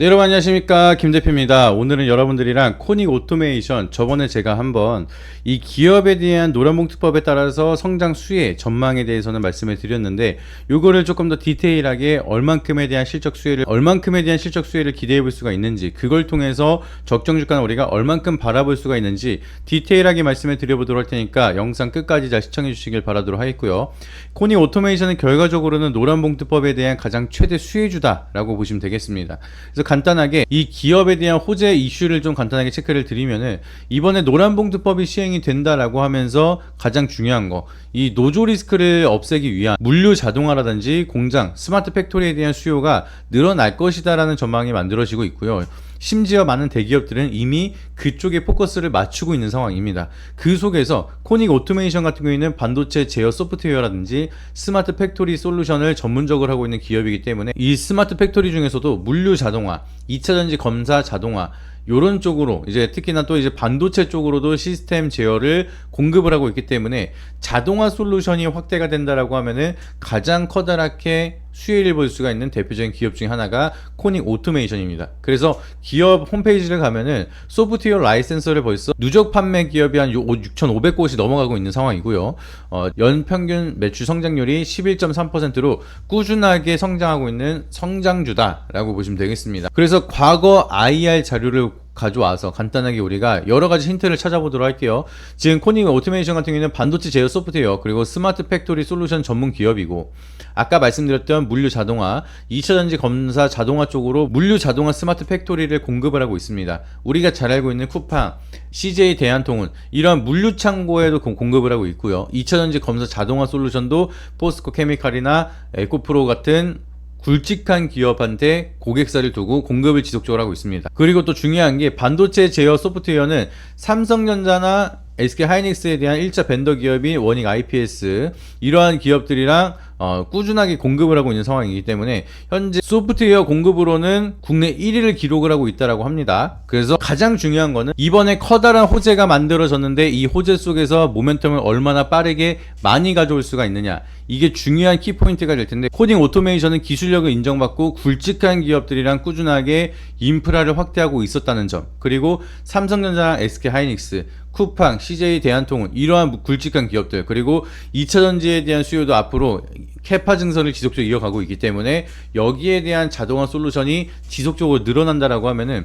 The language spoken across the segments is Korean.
네, 여러분 안녕하십니까 김 대표입니다. 오늘은 여러분들이랑 코닉 오토메이션 저번에 제가 한번 이 기업에 대한 노란봉투법에 따라서 성장 수혜 전망에 대해서는 말씀을 드렸는데 요거를 조금 더 디테일하게 얼만큼에 대한 실적 수혜를 얼만큼에 대한 실적 수혜를 기대해 볼 수가 있는지 그걸 통해서 적정 주가는 우리가 얼만큼 바라볼 수가 있는지 디테일하게 말씀을 드려보도록 할 테니까 영상 끝까지 잘 시청해 주시길 바라도록 하겠고요. 코닉 오토메이션은 결과적으로는 노란봉투법에 대한 가장 최대 수혜주다라고 보시면 되겠습니다. 그래서 간단하게 이 기업에 대한 호재 이슈를 좀 간단하게 체크를 드리면은 이번에 노란봉투법이 시행이 된다라고 하면서 가장 중요한 거 이 노조 리스크를 없애기 위한 물류 자동화라든지 공장 스마트 팩토리에 대한 수요가 늘어날 것이다라는 전망이 만들어지고 있고요. 심지어 많은 대기업들은 이미 그쪽에 포커스를 맞추고 있는 상황입니다. 그 속에서 코닉 오토메이션 같은 경우에는 반도체 제어 소프트웨어라든지 스마트 팩토리 솔루션을 전문적으로 하고 있는 기업이기 때문에 이 스마트 팩토리 중에서도 물류 자동화, 2차 전지 검사 자동화 요런 쪽으로 이제 특히나 또 이제 반도체 쪽으로도 시스템 제어를 공급을 하고 있기 때문에 자동화 솔루션이 확대가 된다라고 하면은 가장 커다랗게 수혜를 볼 수가 있는 대표적인 기업 중에 하나가 코닉 오토메이션입니다. 그래서 기업 홈페이지를 가면은 소프트웨어 라이센서를 벌써 누적 판매 기업이 한 6,500곳이 넘어가고 있는 상황이고요. 어, 연평균 매출 성장률이 11.3%로 꾸준하게 성장하고 있는 성장주다라고 보시면 되겠습니다. 그래서 과거 IR 자료를 가져와서 간단하게 우리가 여러 가지 힌트를 찾아보도록 할게요. 지금 코닉 오토메이션 같은 경우에는 반도체 제어 소프트웨어 그리고 스마트 팩토리 솔루션 전문 기업이고 아까 말씀드렸던 물류 자동화, 2차 전지 검사 자동화 쪽으로 물류 자동화 스마트 팩토리를 공급을 하고 있습니다. 우리가 잘 알고 있는 쿠팡, CJ 대한통운 이런 물류 창고에도 공- 공급을 하고 있고요. 2차 전지 검사 자동화 솔루션도 포스코 케미칼이나 에코프로 같은 굵직한 기업한테 고객사를 두고 공급을 지속적으로 하고 있습니다. 그리고 또 중요한 게 반도체 제어 소프트웨어는 삼성전자나 SK 하이닉스에 대한 1차 벤더 기업인 원익 IPS 이러한 기업들이랑 어, 꾸준하게 공급을 하고 있는 상황이기 때문에 현재 소프트웨어 공급으로는 국내 1위를 기록을 하고 있다라고 합니다. 그래서 가장 중요한 거는 이번에 커다란 호재가 만들어졌는데 이 호재 속에서 모멘텀을 얼마나 빠르게 많이 가져올 수가 있느냐 이게 중요한 키포인트가 될 텐데 코딩 오토메이션은 기술력을 인정받고 굵직한 기업들이랑 꾸준하게 인프라를 확대하고 있었다는 점 그리고 삼성전자랑 SK 하이닉스 쿠팡, CJ 대한통운 이러한 굵직한 기업들 그리고 2차 전지에 대한 수요도 앞으로 캐파 증설을 지속적으로 이어가고 있기 때문에 여기에 대한 자동화 솔루션이 지속적으로 늘어난다라고 하면은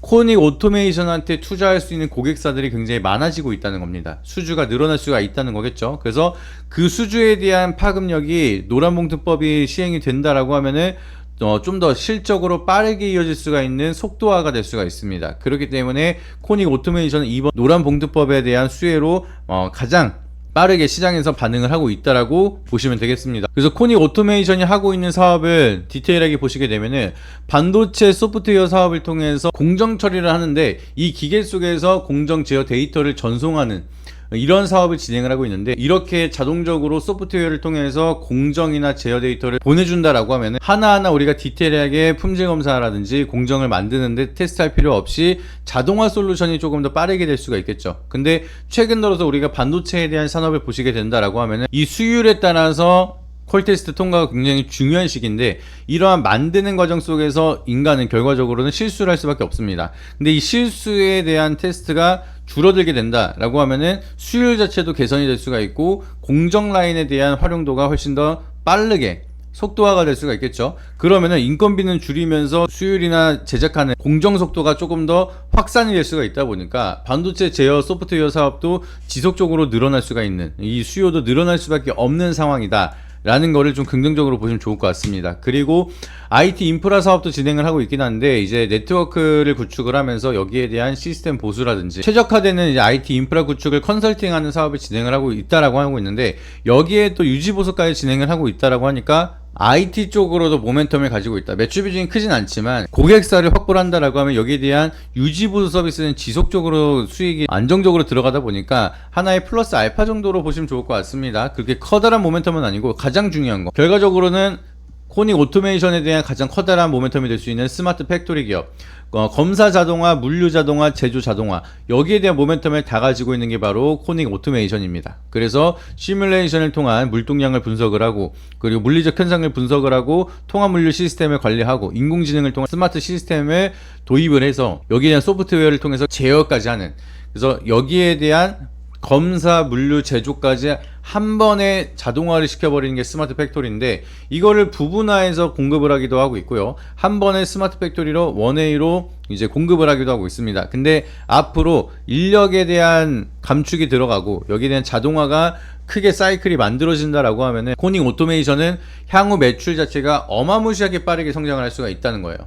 코닉 오토메이션한테 투자할 수 있는 고객사들이 굉장히 많아지고 있다는 겁니다. 수주가 늘어날 수가 있다는 거겠죠. 그래서 그 수주에 대한 파급력이 노란봉투법이 시행이 된다라고 하면은 어, 좀 더 실적으로 빠르게 이어질 수가 있는 속도화가 될 수가 있습니다. 그렇기 때문에 코닉 오토메이션은 이번 노란 봉투법에 대한 수혜로 어, 가장 빠르게 시장에서 반응을 하고 있다라고 보시면 되겠습니다. 그래서 코닉 오토메이션이 하고 있는 사업을 디테일하게 보시게 되면은 반도체 소프트웨어 사업을 통해서 공정 처리를 하는데 이 기계 속에서 공정 제어 데이터를 전송하는 이런 사업을 진행을 하고 있는데 이렇게 자동적으로 소프트웨어를 통해서 공정이나 제어 데이터를 보내준다라고 하면 하나하나 우리가 디테일하게 품질 검사라든지 공정을 만드는데 테스트할 필요 없이 자동화 솔루션이 조금 더 빠르게 될 수가 있겠죠. 근데 최근 들어서 우리가 반도체에 대한 산업을 보시게 된다라고 하면 이 수율에 따라서 콜 테스트 통과가 굉장히 중요한 시기인데 이러한 만드는 과정 속에서 인간은 결과적으로는 실수를 할 수밖에 없습니다. 근데 이 실수에 대한 테스트가 줄어들게 된다라고 하면은 수율 자체도 개선이 될 수가 있고 공정 라인에 대한 활용도가 훨씬 더 빠르게 속도화가 될 수가 있겠죠. 그러면은 인건비는 줄이면서 수율이나 제작하는 공정 속도가 조금 더 확산이 될 수가 있다 보니까 반도체 제어 소프트웨어 사업도 지속적으로 늘어날 수가 있는 이 수요도 늘어날 수밖에 없는 상황이다. 라는 거를 좀 긍정적으로 보시면 좋을 것 같습니다. 그리고 IT 인프라 사업도 진행을 하고 있긴 한데 이제 네트워크를 구축을 하면서 여기에 대한 시스템 보수라든지 최적화되는 이제 IT 인프라 구축을 컨설팅하는 사업을 진행을 하고 있다라고 하고 있는데 여기에 또 유지 보수까지 진행을 하고 있다라고 하니까 IT 쪽으로도 모멘텀을 가지고 있다. 매출 비중이 크진 않지만 고객사를 확보를 한다라고 하면 여기에 대한 유지 보수 서비스는 지속적으로 수익이 안정적으로 들어가다 보니까 하나의 플러스 알파 정도로 보시면 좋을 것 같습니다. 그렇게 커다란 모멘텀은 아니고 가장 중요한 거. 결과적으로는 코닉 오토메이션에 대한 가장 커다란 모멘텀이 될 수 있는 스마트 팩토리 기업. 어, 검사 자동화, 물류 자동화, 제조 자동화 여기에 대한 모멘텀을 다 가지고 있는 게 바로 코닉 오토메이션입니다. 그래서 시뮬레이션을 통한 물동량을 분석을 하고 그리고 물리적 현상을 분석을 하고 통합 물류 시스템을 관리하고 인공지능을 통한 스마트 시스템을 도입을 해서 여기에 대한 소프트웨어를 통해서 제어까지 하는 그래서 여기에 대한 검사, 물류, 제조까지 한 번에 자동화를 시켜버리는 게 스마트 팩토리인데 이거를 부분화해서 공급을 하기도 하고 있고요. 한 번에 스마트 팩토리로 원웨이로 이제 공급을 하기도 하고 있습니다. 근데 앞으로 인력에 대한 감축이 들어가고 여기에 대한 자동화가 크게 사이클이 만들어진다라고 하면은 코닝 오토메이션은 향후 매출 자체가 어마무시하게 빠르게 성장을 할 수가 있다는 거예요.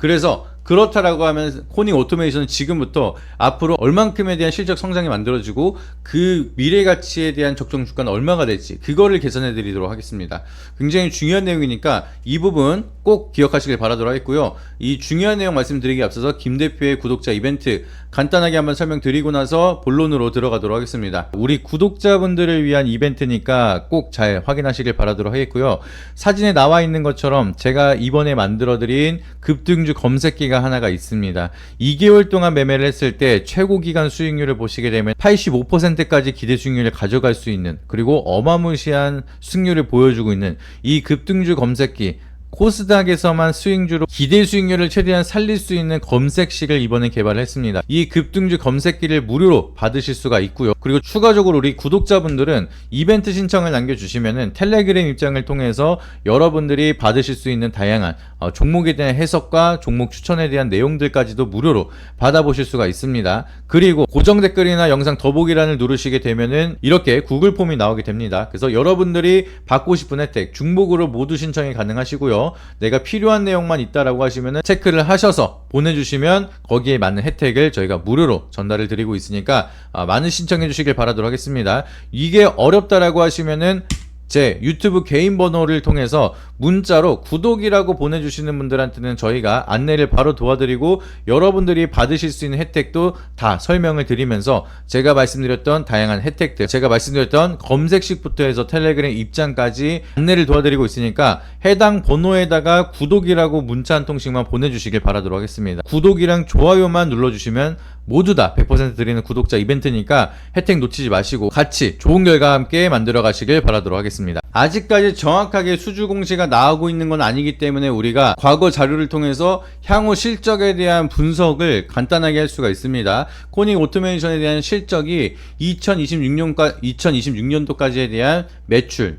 그래서 그렇다라고 하면 코닝 오토메이션은 지금부터 앞으로 얼만큼에 대한 실적 성장이 만들어지고 그 미래 가치에 대한 적정 주가는 얼마가 될지 그거를 계산해 드리도록 하겠습니다. 굉장히 중요한 내용이니까 이 부분 꼭 기억하시길 바라도록 하겠고요. 이 중요한 내용 말씀드리기 앞서서 김 대표의 구독자 이벤트 간단하게 한번 설명드리고 나서 본론으로 들어가도록 하겠습니다. 우리 구독자분들을 위한 이벤트니까 꼭 잘 확인하시길 바라도록 하겠고요. 사진에 나와 있는 것처럼 제가 이번에 만들어 드린 급등주 검색기가 하나가 있습니다. 2개월 동안 매매를 했을 때 최고 기간 수익률을 보시게 되면 85%까지 기대 수익률을 가져갈 수 있는 그리고 어마무시한 수익률을 보여주고 있는 이 급등주 검색기 코스닥에서만 수익주로 기대 수익률을 최대한 살릴 수 있는 검색식을 이번에 개발했습니다. 이 급등주 검색기를 무료로 받으실 수가 있고요. 그리고 추가적으로 우리 구독자분들은 이벤트 신청을 남겨주시면은 텔레그램 입장을 통해서 여러분들이 받으실 수 있는 다양한 어, 종목에 대한 해석과 종목 추천에 대한 내용들까지도 무료로 받아보실 수가 있습니다. 그리고 고정 댓글이나 영상 더보기란을 누르시게 되면은 이렇게 구글 폼이 나오게 됩니다. 그래서 여러분들이 받고 싶은 혜택 중복으로 모두 신청이 가능하시고요. 내가 필요한 내용만 있다라고 하시면은 체크를 하셔서 보내주시면 거기에 맞는 혜택을 저희가 무료로 전달을 드리고 있으니까 아, 많은 신청해 주시길 바라도록 하겠습니다. 이게 어렵다라고 하시면은 제 유튜브 개인 번호를 통해서 문자로 구독이라고 보내주시는 분들한테는 저희가 안내를 바로 도와드리고 여러분들이 받으실 수 있는 혜택도 다 설명을 드리면서 제가 말씀드렸던 다양한 혜택들, 제가 말씀드렸던 검색식부터 해서 텔레그램 입장까지 안내를 도와드리고 있으니까 해당 번호에다가 구독이라고 문자 한 통씩만 보내주시길 바라도록 하겠습니다. 구독이랑 좋아요만 눌러주시면 모두 다 100% 드리는 구독자 이벤트니까 혜택 놓치지 마시고 같이 좋은 결과 함께 만들어 가시길 바라도록 하겠습니다. 아직까지 정확하게 수주 공시가 나오고 있는 건 아니기 때문에 우리가 과거 자료를 통해서 향후 실적에 대한 분석을 간단하게 할 수가 있습니다. 코닉 오토메이션에 대한 실적이 2026년까 2026년도까지에 대한 매출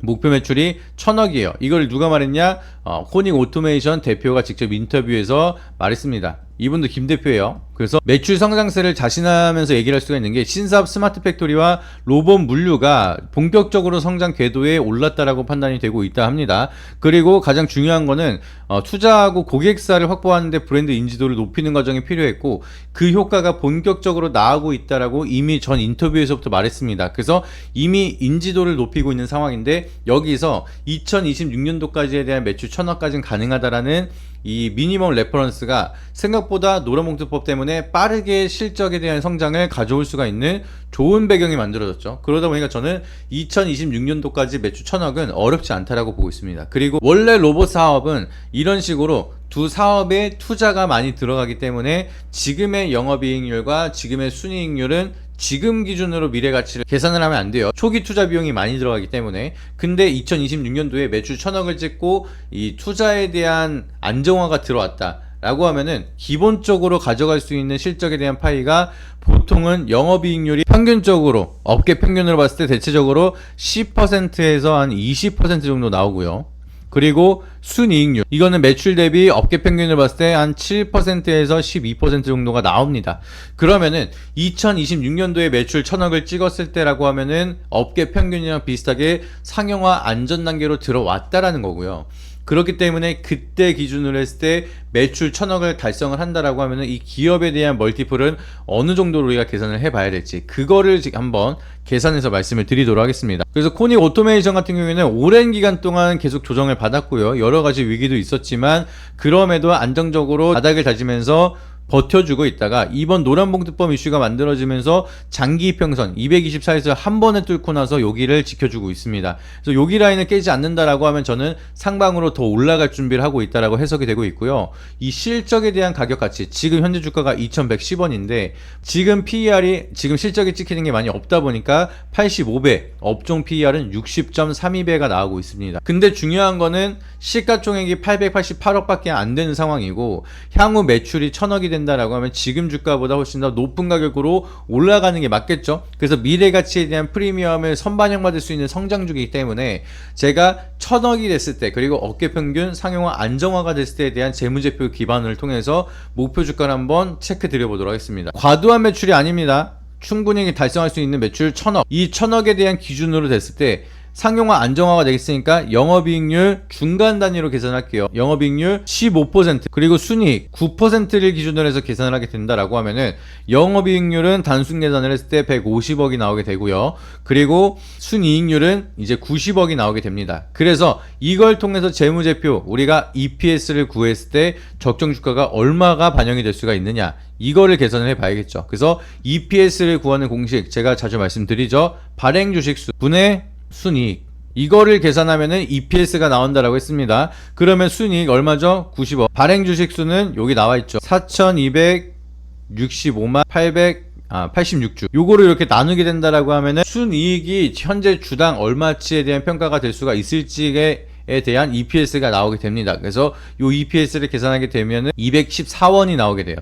목표 매출이 천억이에요. 이걸 누가 말했냐? 어, 코닉 오토메이션 대표가 직접 인터뷰에서 말했습니다. 이분도 김 대표예요. 그래서 매출 성장세를 자신하면서 얘기를 할 수가 있는 게 신사업 스마트 팩토리와 로봇 물류가 본격적으로 성장 궤도에 올랐다라고 판단이 되고 있다 합니다. 그리고 가장 중요한 거는 어, 투자하고 고객사를 확보하는데 브랜드 인지도를 높이는 과정이 필요했고 그 효과가 본격적으로 나오고 있다라고 이미 전 인터뷰에서부터 말했습니다. 그래서 이미 인지도를 높이고 있는 상황인데 여기서 2026년도까지에 대한 매출 천억까지는 가능하다라는 이 미니멈 레퍼런스가 생각보다 노란봉투법 때문에 빠르게 실적에 대한 성장을 가져올 수가 있는 좋은 배경이 만들어졌죠. 그러다 보니까 저는 2026년도까지 매출 천억은 어렵지 않다라고 보고 있습니다. 그리고 원래 로봇 사업은 이런 식으로 두 사업에 투자가 많이 들어가기 때문에 지금의 영업이익률과 지금의 순이익률은 지금 기준으로 미래 가치를 계산을 하면 안 돼요. 초기 투자 비용이 많이 들어가기 때문에. 근데 2026년도에 매출 천억을 찍고 이 투자에 대한 안정화가 들어왔다. 라고 하면은 기본적으로 가져갈 수 있는 실적에 대한 파이가 보통은 영업이익률이 평균적으로 업계 평균으로 봤을 때 대체적으로 10%에서 한 20% 정도 나오고요. 그리고 순이익률 이거는 매출 대비 업계 평균을 봤을 때 한 7%에서 12% 정도가 나옵니다. 그러면은 2026년도에 매출 천억을 찍었을 때라고 하면은 업계 평균이랑 비슷하게 상용화 안전 단계로 들어왔다라는 거고요. 그렇기 때문에 그때 기준으로 했을 때 매출 천억을 달성을 한다라고 하면은 이 기업에 대한 멀티플은 어느 정도로 우리가 계산을 해봐야 될지 그거를 지금 한번 계산해서 말씀을 드리도록 하겠습니다. 그래서 코닉 오토메이션 같은 경우에는 오랜 기간 동안 계속 조정을 받았고요. 여러 가지 위기도 있었지만 그럼에도 안정적으로 바닥을 다지면서 버텨주고 있다가 이번 노란봉투법 이슈가 만들어지면서 장기 이평선 224에서 한 번에 뚫고 나서 여기를 지켜주고 있습니다. 그래서 여기 라인을 깨지 않는다라고 하면 저는 상방으로 더 올라갈 준비를 하고 있다라고 해석이 되고 있고요. 이 실적에 대한 가격 가치 지금 현재 주가가 2,110원인데 지금 PER이 지금 실적이 찍히는 게 많이 없다 보니까 85배, 업종 PER은 60.32배가 나오고 있습니다. 근데 중요한 거는 시가총액이 888억밖에 안 되는 상황이고 향후 매출이 1000억이 된다라고 하면 지금 주가보다 훨씬 더 높은 가격으로 올라가는 게 맞겠죠. 그래서 미래 가치에 대한 프리미엄을 선반영받을 수 있는 성장주이기 때문에 제가 1000억이 됐을 때 그리고 어깨 평균 상용화 안정화가 됐을 때에 대한 재무제표 기반을 통해서 목표 주가를 한번 체크 드려보도록 하겠습니다. 과도한 매출이 아닙니다. 충분히 달성할 수 있는 매출 1000억. 이 1000억에 대한 기준으로 됐을 때 상용화 안정화가 되겠으니까 영업이익률 중간 단위로 계산할게요. 영업이익률 15% 그리고 순이익 9%를 기준으로 해서 계산을 하게 된다라고 하면은 영업이익률은 단순 계산을 했을 때 150억이 나오게 되고요. 그리고 순이익률은 이제 90억이 나오게 됩니다. 그래서 이걸 통해서 재무제표 우리가 EPS를 구했을 때 적정 주가가 얼마가 반영이 될 수가 있느냐 이거를 계산을 해 봐야겠죠. 그래서 EPS를 구하는 공식 제가 자주 말씀드리죠. 발행 주식수 분의 순이익 이거를 계산하면은 EPS가 나온다라고 했습니다. 그러면 순이익 얼마죠? 90억. 발행 주식 수는 여기 나와 있죠. 4,265만 800 아, 86주. 요거를 이렇게 나누게 된다라고 하면은 순이익이 현재 주당 얼마치에 대한 평가가 될 수가 있을지에 에 대한 EPS가 나오게 됩니다. 그래서 요 EPS를 계산하게 되면은 214원이 나오게 돼요.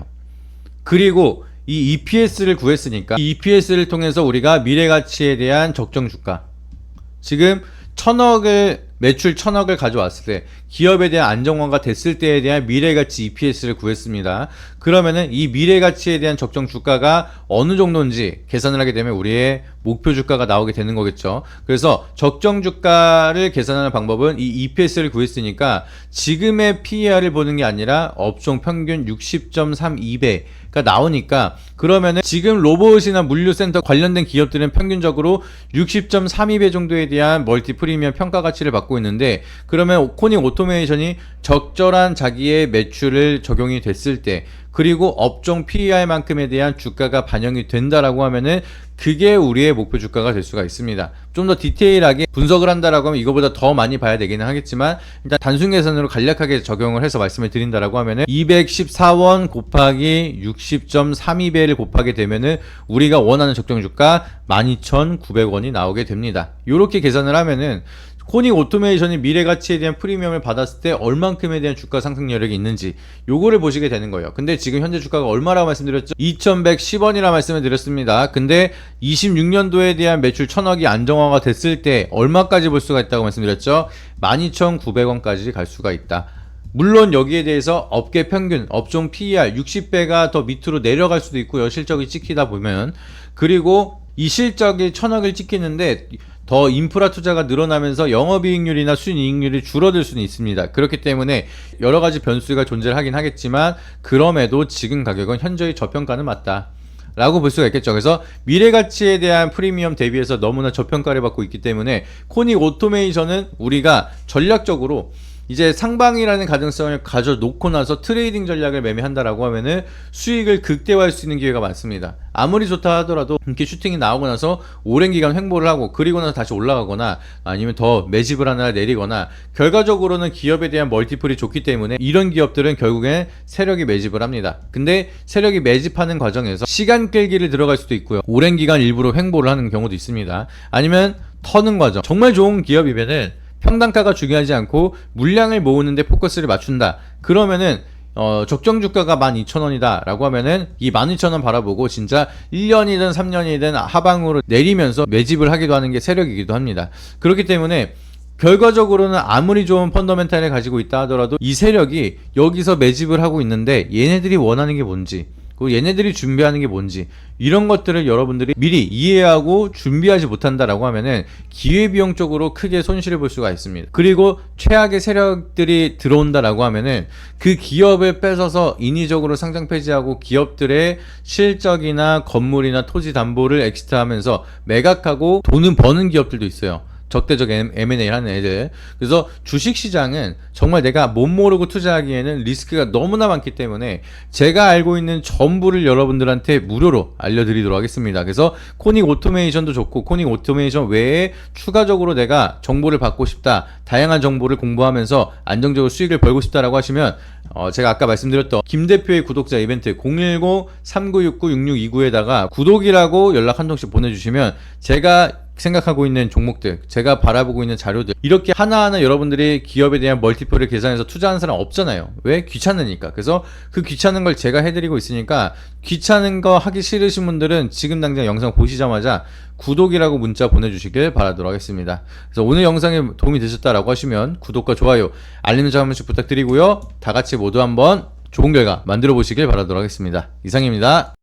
그리고 이 EPS를 구했으니까 이 EPS를 통해서 우리가 미래 가치에 대한 적정 주가 지금 천억을 매출 천억을 가져왔을 때 기업에 대한 안정화가 됐을 때에 대한 미래가치 EPS를 구했습니다. 그러면은 이 미래가치에 대한 적정 주가가 어느 정도인지 계산을 하게 되면 우리의 목표 주가가 나오게 되는 거겠죠. 그래서 적정 주가를 계산하는 방법은 이 EPS를 구했으니까 지금의 PER을 보는 게 아니라 업종 평균 60.32배 가 나오니까 그러면은 지금 로봇이나 물류센터 관련된 기업들은 평균적으로 60.32배 정도에 대한 멀티 프리미엄 평가 가치를 받고 있는데 그러면 코닝 오토메이션이 적절한 자기의 매출을 적용이 됐을 때 그리고 업종 PER만큼에 대한 주가가 반영이 된다라고 하면은 그게 우리의 목표 주가가 될 수가 있습니다. 좀 더 디테일하게 분석을 한다라고 하면 이거보다 더 많이 봐야 되기는 하겠지만 일단 단순 계산으로 간략하게 적용을 해서 말씀을 드린다라고 하면은 214원 곱하기 60.32배를 곱하게 되면은 우리가 원하는 적정 주가 12,900원이 나오게 됩니다. 이렇게 계산을 하면은 코닉 오토메이션이 미래 가치에 대한 프리미엄을 받았을 때 얼만큼에 대한 주가 상승 여력이 있는지 요거를 보시게 되는 거예요. 근데 지금 현재 주가가 얼마라고 말씀드렸죠? 2110원이라 말씀을 드렸습니다. 근데 26년도에 대한 매출 1000억이 안정화가 됐을 때 얼마까지 볼 수가 있다고 말씀드렸죠? 12,900원까지 갈 수가 있다. 물론 여기에 대해서 업계 평균, 업종 PER 60배가 더 밑으로 내려갈 수도 있고요. 실적이 찍히다 보면. 그리고 이 실적이 천억을 찍히는데 더 인프라 투자가 늘어나면서 영업이익률이나 순이익률이 줄어들 수는 있습니다. 그렇기 때문에 여러 가지 변수가 존재하긴 하겠지만 그럼에도 지금 가격은 현저히 저평가는 맞다. 라고 볼 수가 있겠죠. 그래서 미래 가치에 대한 프리미엄 대비해서 너무나 저평가를 받고 있기 때문에 코닉 오토메이션은 우리가 전략적으로 이제 상방이라는 가능성을 가져 놓고 나서 트레이딩 전략을 매매한다라고 하면은 수익을 극대화할 수 있는 기회가 많습니다. 아무리 좋다 하더라도 이렇게 슈팅이 나오고 나서 오랜 기간 횡보를 하고 그리고 나서 다시 올라가거나 아니면 더 매집을 하나 내리거나 결과적으로는 기업에 대한 멀티플이 좋기 때문에 이런 기업들은 결국엔 세력이 매집을 합니다. 근데 세력이 매집하는 과정에서 시간 끌기를 들어갈 수도 있고요. 오랜 기간 일부러 횡보를 하는 경우도 있습니다. 아니면 터는 과정. 정말 좋은 기업이면은 평단가가 중요하지 않고 물량을 모으는데 포커스를 맞춘다. 그러면은 어, 적정 주가가 12,000원이다 라고 하면은 이 12,000원 바라보고 진짜 1년이든 3년이든 하방으로 내리면서 매집을 하기도 하는 게 세력이기도 합니다. 그렇기 때문에 결과적으로는 아무리 좋은 펀더멘탈을 가지고 있다 하더라도 이 세력이 여기서 매집을 하고 있는데 얘네들이 원하는 게 뭔지 그리고 얘네들이 준비하는 게 뭔지 이런 것들을 여러분들이 미리 이해하고 준비하지 못한다라고 하면은 기회비용적으로 크게 손실을 볼 수가 있습니다. 그리고 최악의 세력들이 들어온다라고 하면은 그 기업을 뺏어서 인위적으로 상장 폐지하고 기업들의 실적이나 건물이나 토지 담보를 엑스트하면서 매각하고 돈은 버는 기업들도 있어요. 적대적 M&A 하는 애들. 그래서 주식 시장은 정말 내가 못 모르고 투자하기에는 리스크가 너무나 많기 때문에 제가 알고 있는 전부를 여러분들한테 무료로 알려드리도록 하겠습니다. 그래서 코닉 오토메이션도 좋고 코닉 오토메이션 외에 추가적으로 내가 정보를 받고 싶다. 다양한 정보를 공부하면서 안정적으로 수익을 벌고 싶다라고 하시면 어, 제가 아까 말씀드렸던 김 대표의 구독자 이벤트 010-3969-6629에다가 구독이라고 연락 한 통씩 보내주시면 제가 생각하고 있는 종목들, 제가 바라보고 있는 자료들 이렇게 하나하나 여러분들이 기업에 대한 멀티플을 계산해서 투자하는 사람 없잖아요. 왜? 귀찮으니까. 그래서 그 귀찮은 걸 제가 해드리고 있으니까 귀찮은 거 하기 싫으신 분들은 지금 당장 영상 보시자마자 구독이라고 문자 보내주시길 바라도록 하겠습니다. 그래서 오늘 영상에 도움이 되셨다라고 하시면 구독과 좋아요, 알림 설정 한 번씩 부탁드리고요. 다 같이 모두 한번 좋은 결과 만들어 보시길 바라도록 하겠습니다. 이상입니다.